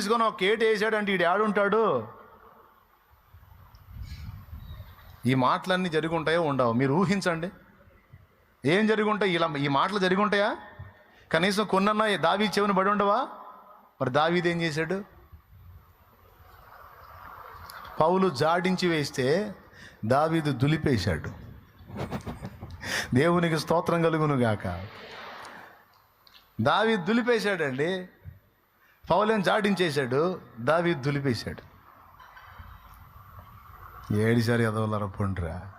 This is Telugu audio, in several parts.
తీసుకొని ఒక కేటు వేసాడంటే ఈడు ఆడుంటాడు ఈ మాటలన్నీ జరిగి ఉంటాయో ఉండవు. మీరు ఊహించండి. ఏం జరిగి ఉంటాయి ఇలా ఈ మాటలు జరిగి ఉంటాయా కనీసం కొన్నన్నా దావీ చెవిని పడి ఉండవా? మరి దావీది ఏం చేశాడు? పౌలు జాడించి వేస్తే దావీదు దులిపేశాడు. దేవునికి స్తోత్రం కలుగును గాక. దావీ దులిపేశాడండి. పౌలేం జాడించేశాడు దావి దులిపేశాడు. ఏడిసారి ఎదవలరా పండురా?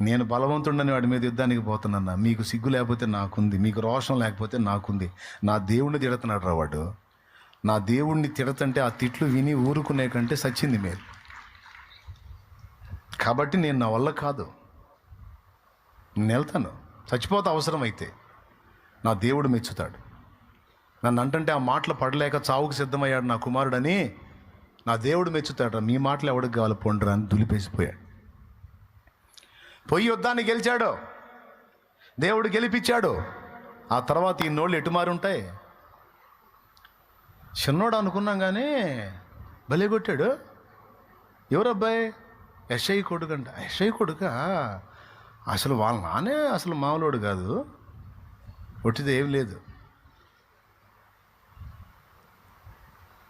నేను బలవంతుడని వాడి మీద యుద్ధానికి పోతున్నా మీకు సిగ్గు లేకపోతే నాకుంది మీకు రోషం లేకపోతే నాకుంది. నా దేవుణ్ణి తిడుతున్నాడు రా వాడు. నా దేవుణ్ణి తిడతంటే ఆ తిట్లు విని ఊరుకునే కంటే సచ్చింది మేలు. కాబట్టి నేను నా వల్ల కాదు. నేను వెళ్తాను. చచ్చిపోతా అవసరమైతే నా దేవుడు మెచ్చుతాడు. నన్ను అంటంటే ఆ మాటలు పడలేక చావుకు సిద్ధమయ్యాడు నా కుమారుడని నా దేవుడు మెచ్చుతాడు. మీ మాటలు ఎవడికి కావాలి? పొండ్రా అని దులిపేసిపోయాడు. పొయ్యి యుద్ధాన్ని గెలిచాడు. దేవుడు గెలిపించాడు. ఆ తర్వాత ఈ నోళ్ళు ఎటు ఉంటాయి? చిన్నోడు అనుకున్నాం కానీ భలే కొట్టాడు. ఎవరు ఎస్ఐ కొడుకు అంట. ఎస్ఐ కొడుక? అసలు వాళ్ళ నానే అసలు మామూలోడు కాదు. ఒట్టిది ఏం లేదు.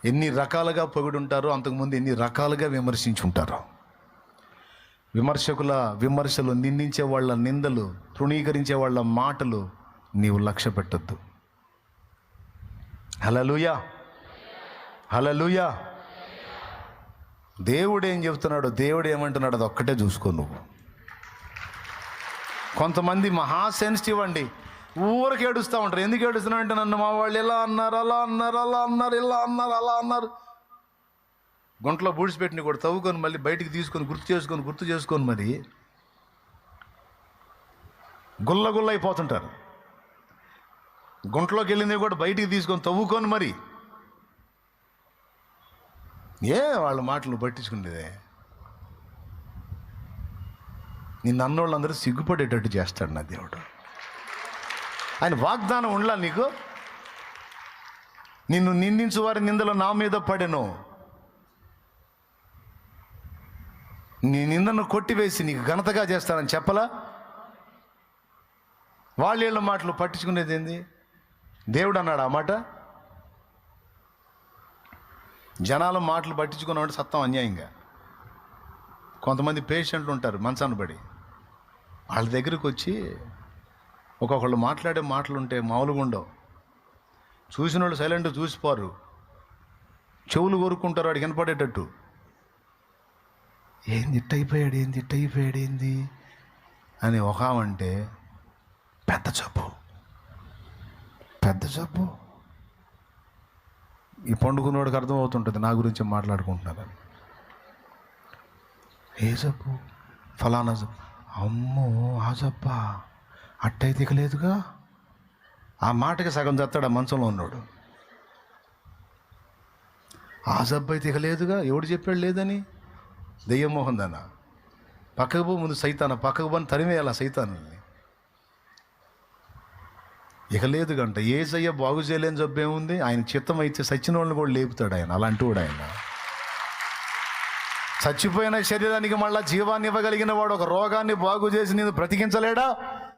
ఎన్ని రకాలుగా పొగిడుంటారో అంతకుముందు ఎన్ని రకాలుగా విమర్శించుంటారో. విమర్శకుల విమర్శలు నిందించే వాళ్ళ నిందలు తృణీకరించే వాళ్ళ మాటలు నీవు లక్ష్య పెట్టద్దు. హలలుయా హలలుయా దేవుడు ఏం చెప్తున్నాడో దేవుడు ఏమంటున్నాడు అది ఒక్కటే చూసుకో నువ్వు. కొంతమంది మహా సెన్సిటివ్ అండి ఊరికి ఏడుస్తూ ఉంటారు. ఎందుకు ఏడుస్తున్నా అంటే నన్ను మా వాళ్ళు ఇలా అన్నారు అలా అన్నారు అలా అన్నారు ఇలా అన్నారు అలా అన్నారు. గుంటలో బూడిసిపెట్టిన కూడా తవ్వుకొని మళ్ళీ బయటికి తీసుకొని గుర్తు చేసుకొని గుర్తు చేసుకొని మరి గుల్ల గుల్ల అయిపోతుంటారు గుంటలోకి వెళ్ళింది కూడా బయటికి తీసుకొని తవ్వుకొని మరి. ఏ వాళ్ళ మాటలు పట్టించుకునేదే? నిన్న అన్నోళ్ళందరూ సిగ్గుపడేటట్టు చేస్తాడు నా దేవుడు. ఆయన వాగ్దానం ఉండలా నీకు? నిన్ను నిందించు వారి నిందలు నా మీద పడెను. నీ నిందను కొట్టివేసి నీకు ఘనతగా చేస్తానని చెప్పలా? వాళ్ళీళ్ళ మాటలు పట్టించుకునేది ఏంది? దేవుడు అన్నాడు ఆ మాట? జనాల మాటలు పట్టించుకున్నామంటే సత్తం అన్యాయంగా. కొంతమంది పేషెంట్లు ఉంటారు మంచాన్ని పడి. వాళ్ళ దగ్గరికి వచ్చి ఒక్కొక్కళ్ళు మాట్లాడే మాటలు ఉంటే మామూలుగా ఉండవు చూసిన వాళ్ళు సైలెంట్ చూసిపోరు. చెవులు కోరుకుంటారు వాడికి వినపడేటట్టు. ఏంది ఇట్ట అయిపోయాడు ఏంది ఇట్ట అయిపోయాడు ఏంది? అని ఒక అంటే పెద్ద జబ్బు పెద్ద జబ్బు. ఈ పండుకున్నవాడికి అర్థమవుతుంటుంది నా గురించి మాట్లాడుకుంటున్నారని ఏ జబ్బు? ఫలానా జబ్బు. అమ్మో ఆ జబ్బా. అట్టయి దిగలేదుగా ఆ మాటకి సగం చస్తాడు ఆ మంచంలో ఉన్నాడు. ఆ సబ్బాయి దిగలేదుగా ఎవడు చెప్పాడు లేదని? దెయ్యమోహన్ దాన పక్కకు పో ముందు సైతాన పక్కకు పోని తరిమేయాలి ఆ సైతాన్ని ఇక లేదు గంట ఏ సయ్య బాగు చేయలేని జబ్బు ఏముంది? ఆయన చిత్తం అయితే సచ్చిన వాళ్ళని కూడా లేపుతాడు ఆయన అలాంటి వాడు ఆయన. చచ్చిపోయిన శరీరానికి మళ్ళీ జీవాన్ని ఇవ్వగలిగిన వాడు ఒక రోగాన్ని బాగు చేసి నేను బ్రతికించలేడా?